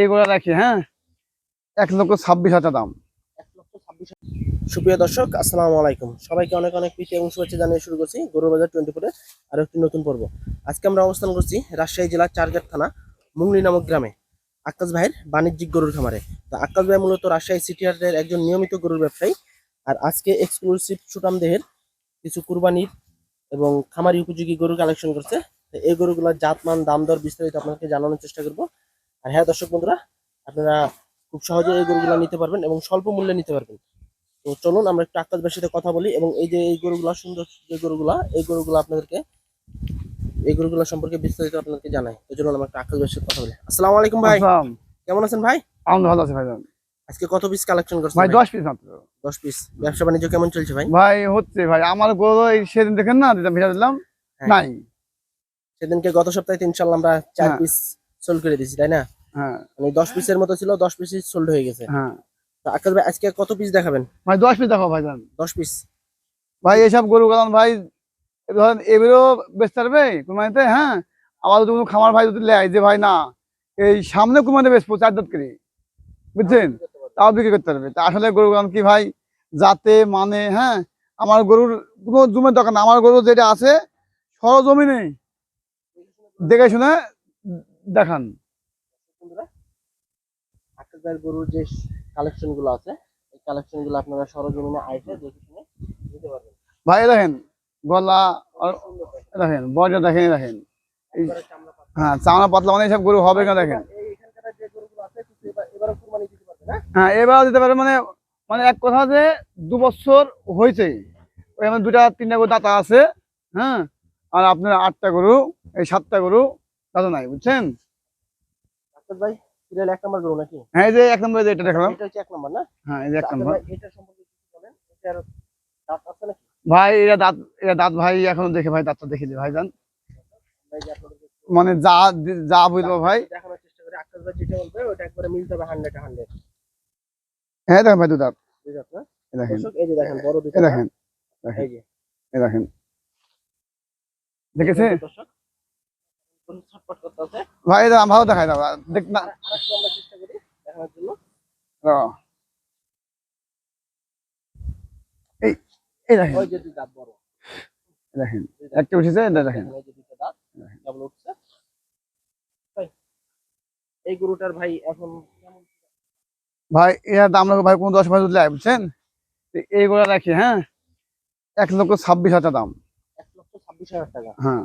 এইগুলো রাখি হ্যাঁ? এক লক্ষ ছাব্বিশ হাজার দাম। সুপ্রিয় দর্শক, আসসালামু আলাইকুম। সবাইকে অনেক অনেক প্রীতি এবং শুভেচ্ছা জানিয়ে শুরু করছি গরুর বাজার টোয়েন্টি ফোরে আরও একটি নতুন পর্ব। আজকে আমরা অবস্থান করছি রাজশাহী জেলার চারঘাট থানা, মুংলি নামক গ্রামে আকাশ ভাইয়ের বাণিজ্যিক গরুর খামারে। তো আকাশ ভাই মূলত রাজশাহী সিটি হাটের একজন নিয়মিত গরুর ব্যবসায়ী। আর আজকে এক্সক্লুসিভ সুটাম দেহের কিছু কুরবানির এবং খামারি উপযোগী গরু কালেকশন করছে। এই গরুগুলোর জাতমান, দাম দর বিস্তারিত আপনাকে জানানোর চেষ্টা করব। আর হ্যাঁ দর্শক বন্ধুরা আপনারা খুব সহজে এই গরুগুলো নিতে পারবেন এবং স্বল্প মূল্যে নিতে পারবেন। তো চলুন আমরা একটু ভাইয়ের সাথে কথা বলি এবং এই যে এই গরুগুলা সুন্দর যে গরুগুলা এই গরুগুলো আপনাদেরকে এই গরুগুলো সম্পর্কে বিস্তারিত আপনাদেরকে জানাই। তো চলুন আমরা একটু ভাইয়ের সাথে কথা বলি। আসসালামু আলাইকুম ভাই। কেমন আছেন ভাই? ভালো আছে ভাই আজকে কত পিস কালেকশন করছেন ভাই ভাই? দশ পিস মাত্র। দশ পিস ব্যবসা বাণিজ্য কেমন চলছে ভাই? ভাই হচ্ছে ভাই আমার গরু এই সেদিন দেখেন না দিলাম ভিজা দিলাম হ্যাঁ। নাই। সেদিনকে গত সপ্তাহে ইনশাল্লাহ আমরা চার হ্যাঁ। পিস সোল্ড করে দিয়েছি তাই না? হ্যাঁ মানে দশ পিসের মতো ছিল দশ পিস সোল্ড হয়ে গেছে। হ্যাঁ। তো আকাশ ভাই আজকে কত পিস দেখাবেন? ভাই দশ পিস দেখো ভাই জান। দশ পিস ভাই এইসব গরু গালান ভাই ধরেন এবারও বেচতে পারবে? কুরবানিতে হ্যাঁ? আবার যদি কোনো খামার ভাই যদি লেয় যে ভাই না এই সামনে কুরবানিতে বেচবো চার দাঁত করে। বুঝছেন? তাও বিক্রি করতে পারবে। তা আসলে গরু গালান কি ভাই যাতে মানে হ্যাঁ? আমার গরুর কোনো জমির দরকার না। আমার গরু যেটা আছে সরজমিনে। দেখে শুনে দেখান। ভাইয়ের গরুর যে কালেকশনগুলো আছে এই কালেকশনগুলো আপনারা সরজমিনে আইসে দেখে শুনে নিতে পারবেন। ভাই দেখেন গলা দেখেন বড় দেখেন দেখেন। হ্যাঁ চামড়া পাতলা মানে এইসব গরু হবে না দেখেন? হ্যাঁ এবার দিতে পারে মানে মানে এক কথা যে দু বছর হয়েছে। আমার দুটা তিনটা গরু দাতা আছে হ্যাঁ? আর আপনার আটটা গরু এই সাতটা গরু দাদা নাই বুঝছেন? ভাই সিরিয়াল এক নম্বর গরু নাকি? হ্যাঁ এই যে এক নম্বরে এটা দেখালাম। এটা হচ্ছে এক নম্বর না? হ্যাঁ এই যে এক আকাশ এটা সম্পর্কে কিছু বলেন। এটার দাঁত আছে নাকি? ভাই এরা দাঁত এরা দাঁত ভাই এখন দেখে ভাই দাঁতটা দেখে দিই ভাই জান মানে যা যা বুঝলো ভাই। দেখানোর চেষ্টা করে। আকাশ ভাই যেটা বলবে ওটা একবারে মিলতে হবে হান্ড্রেড হান্ড্রেড হ্যাঁ দেখেন ভাই দু দাঁত। এ দেখেন। এই যে দেখেন বড় দুটো দেখেন এই যে। এ দেখেন। দেখেছে দর্শক গরু ছটফট করতে আছে ভাই ভালো দেখায় দেখ না। এই এই দেখেন। এই দেখেন একটা উঠেছে এটা দেখেন। এই গরুটার ভাই এখন ভাই এর দাম রাখো ভাই কোন দশ ভাই উঠলে বুঝছেন? এইগুলো রাখি হ্যাঁ? এক লক্ষ ছাব্বিশ হাজার দাম। এক লক্ষ ছাব্বিশ হাজার টাকা। হ্যাঁ।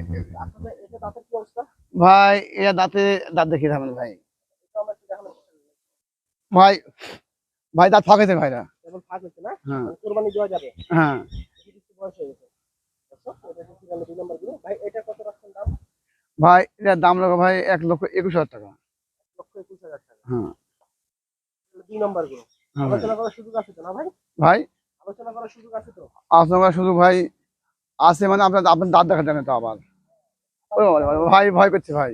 যাবে। হ্যাঁ কিছু কিছু বয়স হয়ে গেছে। দর্শক, এটা হচ্ছে গেল দুই নম্বর গরু। ভাই, এটা কত রাখছেন দাম? ভাই এটার দাম রাখো ভাই এক লক্ষ একুশ হাজার টাকা লক্ষ একুশ হাজার টাকা। হ্যাঁ দুই নম্বর গরু। হ্যাঁ আলোচনা করার সুযোগ আছে তো না ভাই? ভাই আলোচনা করার সুযোগ আছে তো? আপনার শুধু ভাই আছে মানে আপনার আপনার দাঁত দেখা যাবে তো আবার ভাই, ভয় করছে, ভাই।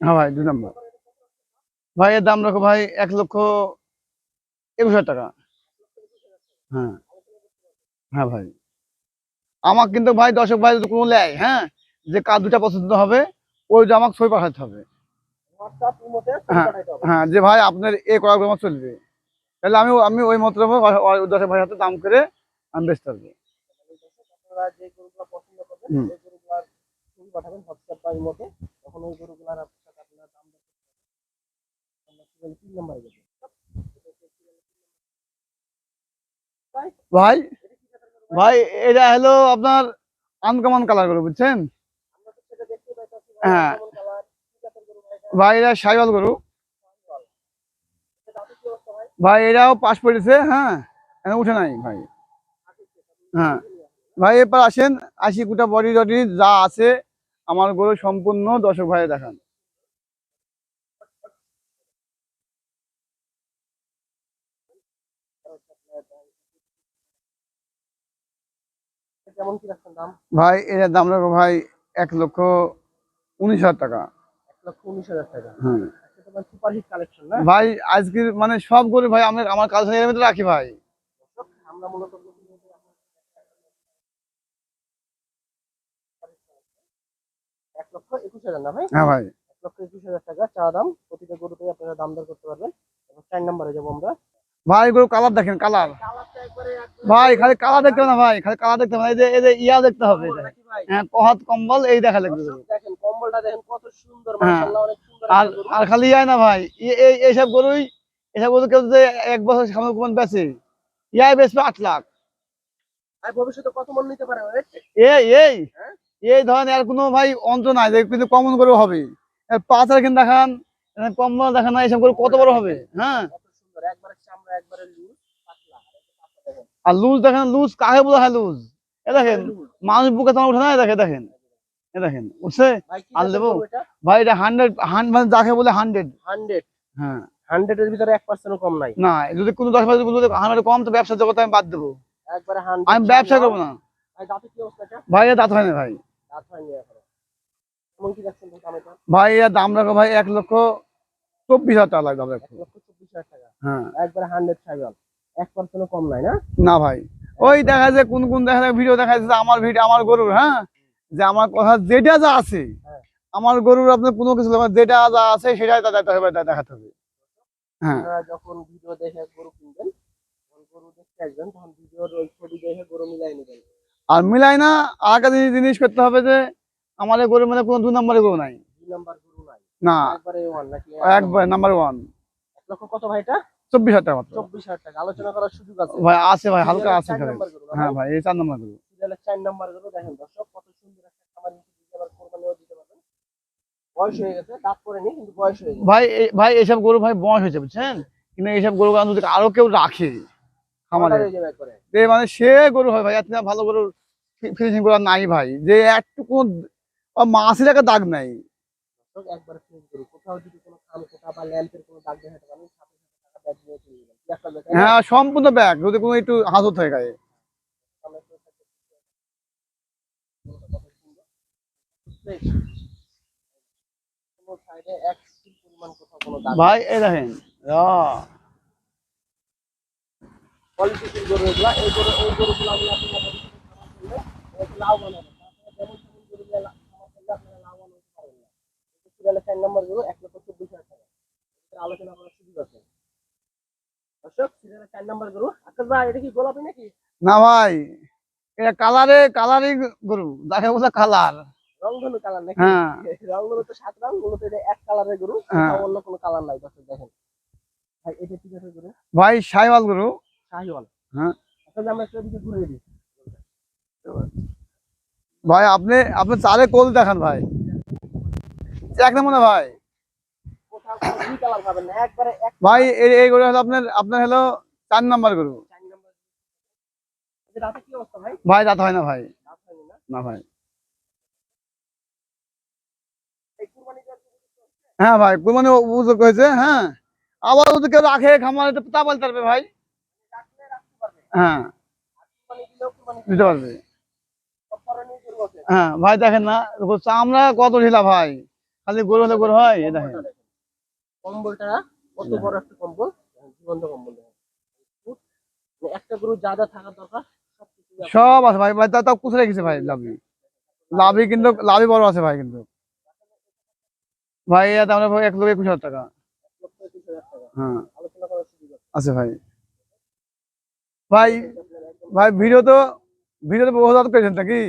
হ্যাঁ ভাই দুই নম্বর। ভাই এর দাম রাখো, ভাই, এক লক্ষ একুশ হাজার টাকা। হ্যাঁ। হ্যাঁ ভাই। আমার কিন্তু, ভাই, দর্শক ভাই কোনো লেয় হ্যাঁ যে কার দুটা পছন্দ হবে, ওই আমাকে ছবি পাঠাতে হবে। হ্যাঁ। হ্যাঁ যে ভাই আপনার এই করা আমার চলবে। তাহলে আমি আমি ওই মতো দর্শক ভাইয়ের হাতে দাম করে আমি বেচতে পারব। ভাই ভাই? এটা হলো আপনার আনকমন কালার করে বুঝছেন? ভাই, হ্যাঁ। কেমন কালার, কি জাতের গরু ভাই এটা সাইবাল গরু। ভাই এরাও পাশ পড়েছে হ্যাঁ? উঠে নাই ভাই। হ্যাঁ। ভাই এরপর আসেন আশি কুটা বডি টডি যা আছে আমার গরু সম্পূর্ণ দর্শক ভাই দেখান। ভাই এটার দাম রাখো ভাই এক লক্ষ উনিশ হাজার টাকা। লক্ষ উনিশ হাজার টাকা। সেটা সুপার হিট কালেকশন না? ভাই আজকের মানে সব গরু ভাই আমরা আমার কাছে এর মধ্যে রাখি ভাই। আমরা মূলত এক লক্ষ একুশ হাজার না ভাই? হ্যাঁ ভাই। এক লক্ষ একুশ হাজার টাকা চা দাম প্রতিটা গরুতে আপনারা দাম দর করতে পারবেন। এবং চার নম্বরে যাব আমরা। ভাই গরু কালার দেখেন কালার ভাই খালি কালার দেখতে হবে না ভাই খালি কালার দেখতে হবে না এই যে এই যে ইয়া দেখতে হবে। হ্যাঁ কহাত কম্বল এই দেখা লাগবে। দেখেন কম্বলটা দেখেন কত সুন্দর হ্যাঁ। মাশাআল্লাহ অনেক সুন্দর আর। আর খালি ইয়া না ভাই এই এইসব গরুই এসব গরু কেউ যে এক বছর সামনে কোন বেচে ইয়াই বেচবে আট লাখ। আর ভবিষ্যতে কত মন নিতে পারে এই এই হ্যাঁ? এই আর কোনো ভাই অন্ত নাই কিন্তু কমন করে হবে। পাঁচ রাখেন দেখান এর কম দেখান না এইসব গরু কত বড় হবে? হ্যাঁ। দেখেন। আর লুজ দেখেন লুজ কাকে বলা হয় লুজ? এ দেখেন মানুষ বুকে তোমার উঠে না দেখে দেখেন। দেখেন উঠছে ভাই কি আর দেবো? এটা? ভাই এটা হান্ড্রেড মানে যাকে বলে হান্ড্রেড 100 হ্যাঁ। 100 এর ভিতরে 1% কম নাই। না যদি কোনো দশ পাঁচ যদি হান্ড্রেড কম তো ব্যবসা জগতে আমি বাদ দেবো। একবারে 100 আমি ব্যবসা করব না। ভাই দাঁতে কি অবস্থা ভাই দাঁত হয় না ভাই দাম? ভাই এর দাম রাখো ভাই এক লক্ষ চব্বিশ হাজার টাকা লাগবে এক লক্ষ চব্বিশ হাজার টাকা। হ্যাঁ। একবারে হান্ড্রেড সাইকেল এক পার্সেন্টও কম নাই না? না ভাই ওই দেখা যায় কোন কোন দেখা যায় ভিডিও দেখা যাচ্ছে আমার ভিডিও আমার গরুর হ্যাঁ? যে আমার কথা যেটা যা আছে হ্যাঁ। আমার গরুর আপনার কোনো কিছু যেটা যা আছে সেটাই তা দেখাতে হবে দেখাতে হবে। হ্যাঁ। যখন ভিডিও দেখে গরু কিনবেন গরু দেখতে আসবেন তখন ভিডিওর ওই ছবি দেখে গরু মিলাই নেবেন। আর মিলাই না আর একটা জিনিস করতে হবে যে আমাদের গরুর মধ্যে কোনো দু নম্বরের গরু নাই। দুই নাম্বার গরু নাই। না। একবারে নাম্বার ওয়ান লক্ষ কত ভাই এটা? চব্বিশ হাজার টাকা চব্বিশ হাজার টাকা। আলোচনা করার সুযোগ আছে। ভাই আছে ভাই হালকা আছে হ্যাঁ ভাই? ভাই এই চার নম্বর গরু। চার নাম্বার গরু দেখেন দর্শক কত সুন্দর একটা খামার নিচে দিতে আবার কোরবানিও দিতে পারবেন বয়স হয়ে গেছে দাঁত পড়েনি কিন্তু বয়স হয়ে গেছে ভাই ভাই এইসব গরু ভাই বয়স হয়েছে বুঝছেন? কিন্তু এইসব গরু যদি আরও কেউ রাখে। খামারে মানে সে গরু হয় ভাই এত ভালো গরুর ফিনিশিং করা নাই ভাই। যে একটু কোন মাছের একটা দাগ নাই গরু টাকা হ্যাঁ সম্পূর্ণ ব্যাগ। যদি কোনো একটু হাজত হয়ে গায়ে কোনো সাইডে এক ফুট পরিমাণ কোথাও কোনো দাগ ভাই এই দেখেন আলোচনা করার সুযোগ আছে। না ভাই এটা কালারে কালারই গরু। যাকে বলে কালার। রংধনু কালার নাকি? হ্যাঁ। রংধনু তো সাত রং মূলত এটা এক কালারের গরু হ্যাঁ। অন্য কোনো কালার নাই দর্শক দেখেন। ভাই এটা গরু? ভাই গরু। শাহিওয়াল হ্যাঁ। আমরা একটা দিকে ঘুরে দিই। ভাই আপনি আপনি চারে কোল দেখান ভাই। এক নম্বর না ভাই ভাই এই গরু হলো আপনার আপনার হলো চার নাম্বার গরু। চার নম্বর কি অবস্থা ভাই? ভাই দাঁত হয় না ভাই। রাত না ভাই এই কুরবানি দেওয়ার জন্য কিছু হচ্ছে? হ্যাঁ ভাই কুরবানি উপযোগ হয়েছে হ্যাঁ। আবার যদি কেউ রাখে খামারে তা বলতে পারবে ভাই। হ্যাঁ। দিতে পারবে। হ্যাঁ ভাই দেখেন না চামড়া কত ঢিলা ভাই। খালি গরু হলে গরু হয় দেখেন। কম্বলটা কত বড় একটা কম্বল? জীবন্ত কম্বল মানে একটা গরু যা যা থাকার দরকার সব আছে। ভাই ভাই তা তাও কুচে রেখেছে ভাই লাভি লাভি কিন্তু লাভি বড় আছে ভাই কিন্তু। ভাই আমরা ভাই এক লক্ষ একুশ হাজার টাকা। হ্যাঁ। আছে ভাই। ভাই ভাই, ভিডিও তো ভিডিও তো বহু করেছেন নাকি?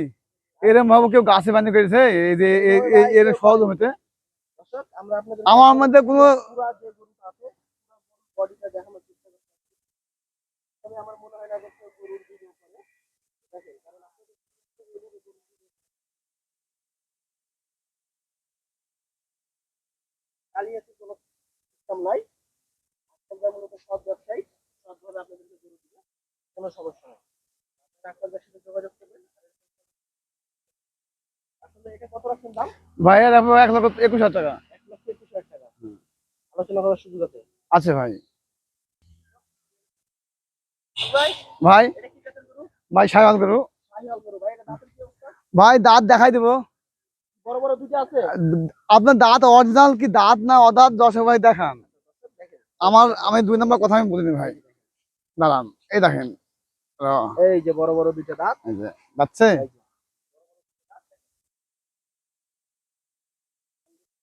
এরকম ভাবে কেউ গাছে বান্ধি করেছে? এই যে এর সহজ হতে আমরা মধ্যে কোনো আমার মনে হয় না যে কেউ গরুর ভিডিও করে। দেখেন, কারণ আপনাদের গরুর ভিডিও কালিয়াতে কোনো সিস্টেম নাই। ভাই মূলত সৎ ব্যবসায়ী সৎভাবে আপনাদেরকে গরু দিবে কোনো সমস্যা নেই। ডাক্তারদের সাথে যোগাযোগ করবেন। আসলে এটা কত রাখছেন দাম? ভাই আপনার এক লক্ষ একুশ হাজার টাকা। এক লক্ষ একুশ হাজার টাকা। আলোচনা করার সুযোগ আছে? আছে ভাই। ভাই ভাই? গরু? ভাই করু দাঁত দেখাই দেবো। আপনার দাঁত অরিজিনাল কি দাঁত না অদাঁত? দশ ভাই দেখান। আমার আমি দুই নম্বর কথা আমি বলিনি ভাই। দাঁড়ান এই দেখেন। এই যে বড় বড় দুটো দাঁত। যাচ্ছে?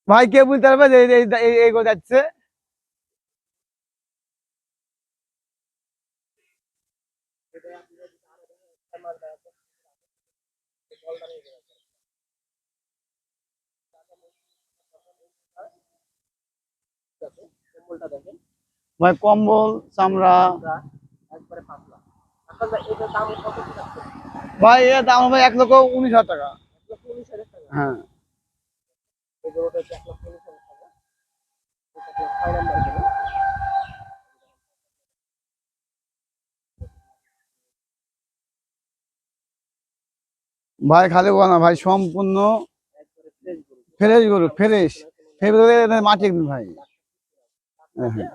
ভাই কে বলতে পারবে যে এই- গো কম্বলটা দেখেন। ভাই কম্বল চামড়া। একবারে পাতলা। কত ভাই এর দাম হবে এক লক্ষ উনিশ হাজার টাকা। হ্যাঁ। ভাই খালি না ভাই সম্পূর্ণ ফ্রেশ গরু। ফ্রেশ ফেব্রুয়ারি মাটি ভাই। টাকা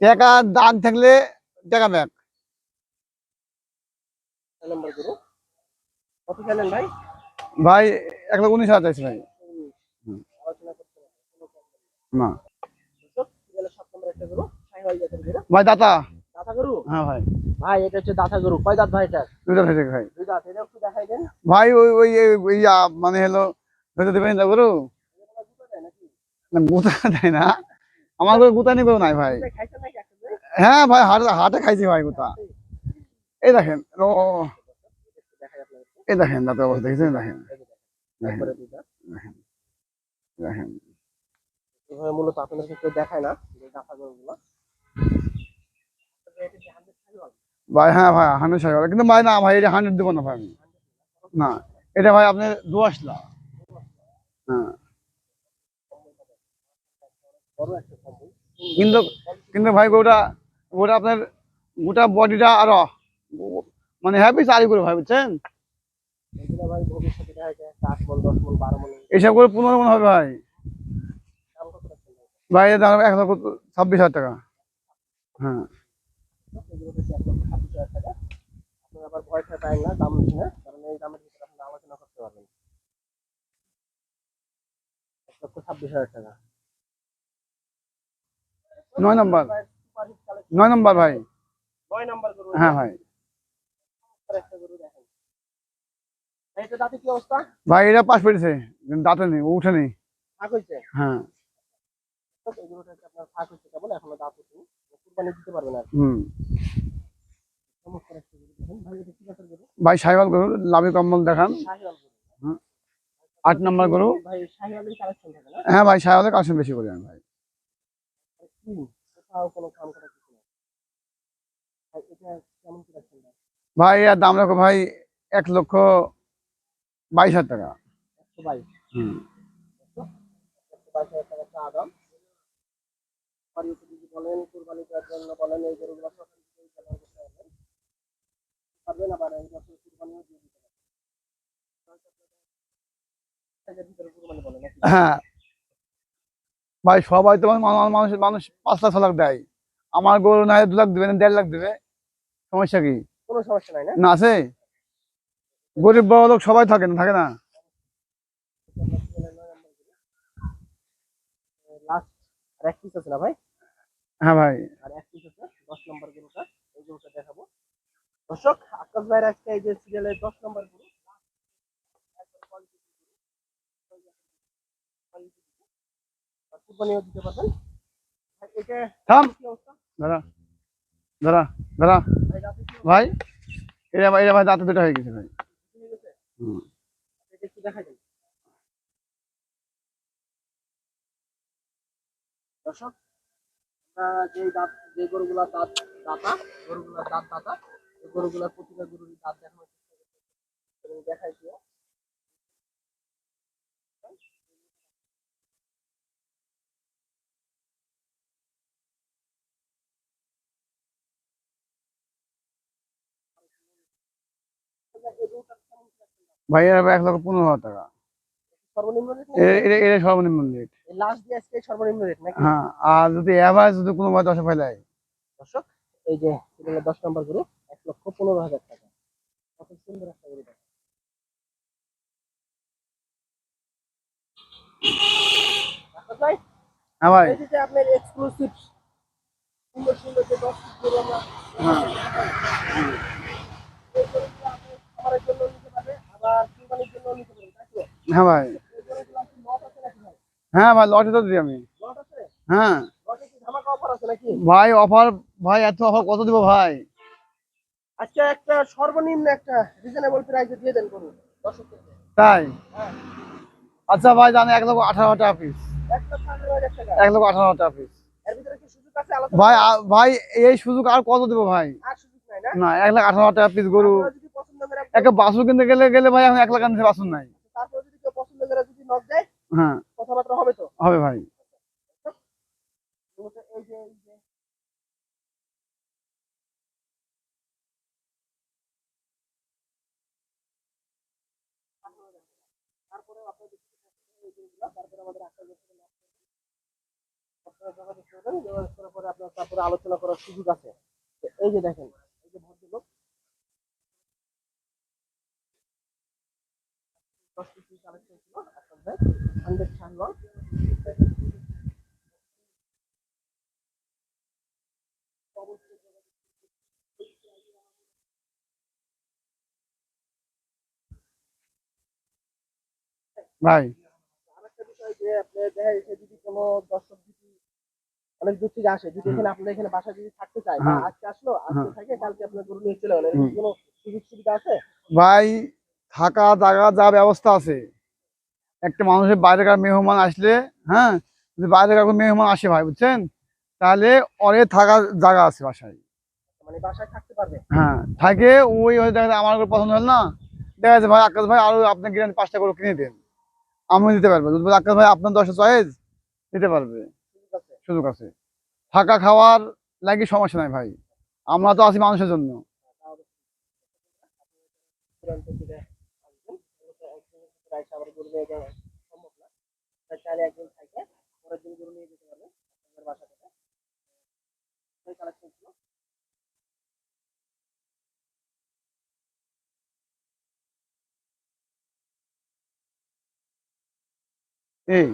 ব্যাক দাগ থাকলে টাকা ব্যাক। ছয় নম্বর গরু। কত চাইলেন ভাই? ভাই এক লক্ষ উনিশ হাজার চাইছি ভাই। না। ভাই দাতা। দাতা হ্যাঁ ভাই। ভাই এটা হচ্ছে দাতা গরু। কয় দাঁত ভাই এটা? দুইটা থেকে ভাই। দুই দাঁত এটা একটু দেখাই দেন। ভাই ওই ওই মানে হলো ধরে দেবেন না গরু? দেয় না। আমার গরু গুতানি গরু নাই ভাই। করে? হ্যাঁ ভাই হাটে হাটে খাইছি ভাই গুতা এই দেখেন ও এই দেখেন দাঁতের অবস্থা দেখেছেন? দেখেন। মূলত আপনাদেরকে কেউ দেখায় না যে দাতা গরুগুলো তবে এটা কি 100 সাইওয়াল? ভাই হ্যাঁ ভাই হান্ড্রেড কিন্তু ভাই না ভাই এটা হান্ড্রেড দেবো না ভাই আমি। না এটা ভাই আপনার দু আসলা। হ্যাঁ। কিন্তু কিন্তু ভাই গোটা গোটা আপনার গোটা বডিটা আরও মানে হ্যাপি চারি করে ভাই, বুঝছেন? এইসব করে পনেরো মনে হবে ভাই। ভাই? দাম এক লক্ষ ছাব্বিশ হাজার টাকা। হ্যাঁ। ছাব্বিশ হাজার টাকা। নয় নম্বর। কালেকশন নয় নম্বর ভাই হ্যাঁ ভাই। ভাই, এটা অবস্থা? ভাই এটা পাশ পেরেছে। দাঁতে নেই ও উঠে নেই। হ্যাঁ। ভাই জাতের গরু? লাভি কম্বল দেখান। আট নম্বর গরু। কালেকশন হ্যাঁ ভাই সাইবালের কাছে বেশি করি আমি ভাই। কোথাও কোনো কাম করা কিছু না ভাই এটা কেমন কি রাখছেন ভাই? ভাই এর দাম রাখো ভাই এক লক্ষ বাইশ হাজার টাকা। একশো বাইশ। হুম। একশো? বাইশ হাজার টাকা চা দাম। বলেন কুরবানি দেওয়ার জন্য বলেন এই গরুগুলো পারবেন পারবেন আবার এই বছর কুরবানিও দিয়ে দিতে পারবেন। হ্যাঁ ভাই সবাই তো মানুষ মানুষ মানুষ পাঁচ লাখ ছ লাখ দেয়। আমার গরু না দু লাখ দেবে না দেড় লাখ দেবে। সমস্যা কি? কোনো সমস্যা নাই না? আছে? গরিব বড় লোক সবাই থাকে না থাকে না? হ্যাঁ ভাই। দর্শক আকাশ ভাইয়ের আজকে এই যে সিরিয়ালের দশ নম্বর গরু আর কুরবানিও দিতে পারবেন। এটা থাম। কি অবস্থা? দাঁড়া দাঁড়া দাঁড়া। ভাই ভাই এটা ভাই এটা ভাই দাঁতে দুটো হয়ে গেছে ভাই? হুম। এটা দেখা দর্শক যে দাঁত যে গরুগুলার দাঁত দাতা গরুগুলার দাঁত দাতা এই গরুগুলার প্রতিটা গরুর দাঁত এবং দেখাইছিও এই গরুটার কেমন কি রাখছেন দাম? ভাই এর এক লক্ষ পনেরো হাজার টাকা। সর্বনিম্ন রেট এটা সর্বনিম্ন রেট লাস্ট দিয়ে আজকে সর্বনিম্ন রেট নাকি? হ্যাঁ আর যদি এভারেজ যদি কোনো ভাবে দশে ফেলায় দর্শক এই যে দশ নম্বর গরু এক লক্ষ পনেরো হাজার টাকা। কত সুন্দর একটা গরু আচ্ছা ভাই, হ্যাঁ ভাই। এই যে যে আপনার এক্সক্লুসিভ সুন্দর সুন্দর যে দশ আমরা হ্যাঁ। হ্যাঁ ভাই। হ্যাঁ ভাই লটে তো দিই আমি। হ্যাঁ। ভাই অফার ভাই এত অফার কত দিব ভাই? আজকে একটা সর্বনিম্ন একটা রিজনেবল প্রাইসে দিয়ে দেন দর্শকদেরকে তাই? হ্যাঁ। আচ্ছা ভাই জানি এক লক্ষ আঠারো হাজার টাকা পিস এক লক্ষ আঠারো হাজার টাকা পিস এর ভিতরে কি সুযোগ আছে আলাদা? ভাই ভাই এই সুযোগ আর কত দিব ভাই? আর সুযোগ নাই না? না এক লাখ আঠারো হাজার টাকা পিস গরু আপনারা যদি পছন্দ করে একটা বাসু কিনতে গেলে গেলে ভাই এখন এক লাখ আনতে বাসুর নাই। হ্যাঁ। হবে ভাই। আলোচনা করার সুযোগ আছে। এই যে দেখেন এই যে ভদ্রলোক দশ পিস বিষয় যে আপনি যদি কোনো দর্শক অনেক দূর আসে যদি এখানে আপনার এখানে যদি থাকতে চায় বা। আজকে আসলো আজকে। থাকে কালকে আপনার চলে কোনো সুযোগ সুবিধা আছে ভাই থাকা জায়গা যা ব্যবস্থা আছে। একটা মানুষের বাইরেকার মেহমান আসলে হ্যাঁ? যদি বাইরেকার কোনো মেহমান আসে ভাই বুঝছেন? তাহলে অনেক থাকার জায়গা আছে বাসায়। মানে হ্যাঁ থাকে ওই দেখা আমার পছন্দ হল না। দেখা যাচ্ছে ভাই আকাশ ভাই আরও আপনার পাঁচটা করে কিনে দেন। আমি দিতে পারব। যদি আকাশ ভাই আপনার দশটা চয়েস দিতে পারবে। সুযোগ আছে। সুযোগ আছে। থাকা খাওয়ার লাগে সমস্যা নাই ভাই। আমরা তো আছি মানুষের জন্য দূরান্ত থেকে আসবেন মূলত একদিনের ভিতরে এসে আবার গরু নিয়ে যাওয়া সম্ভব না তাই চাইলে একদিন থাকে পরের দিন গরু নিয়ে যেতে পারবে আপনাদের বাসা থেকে সেই কালেকশন ছিল এই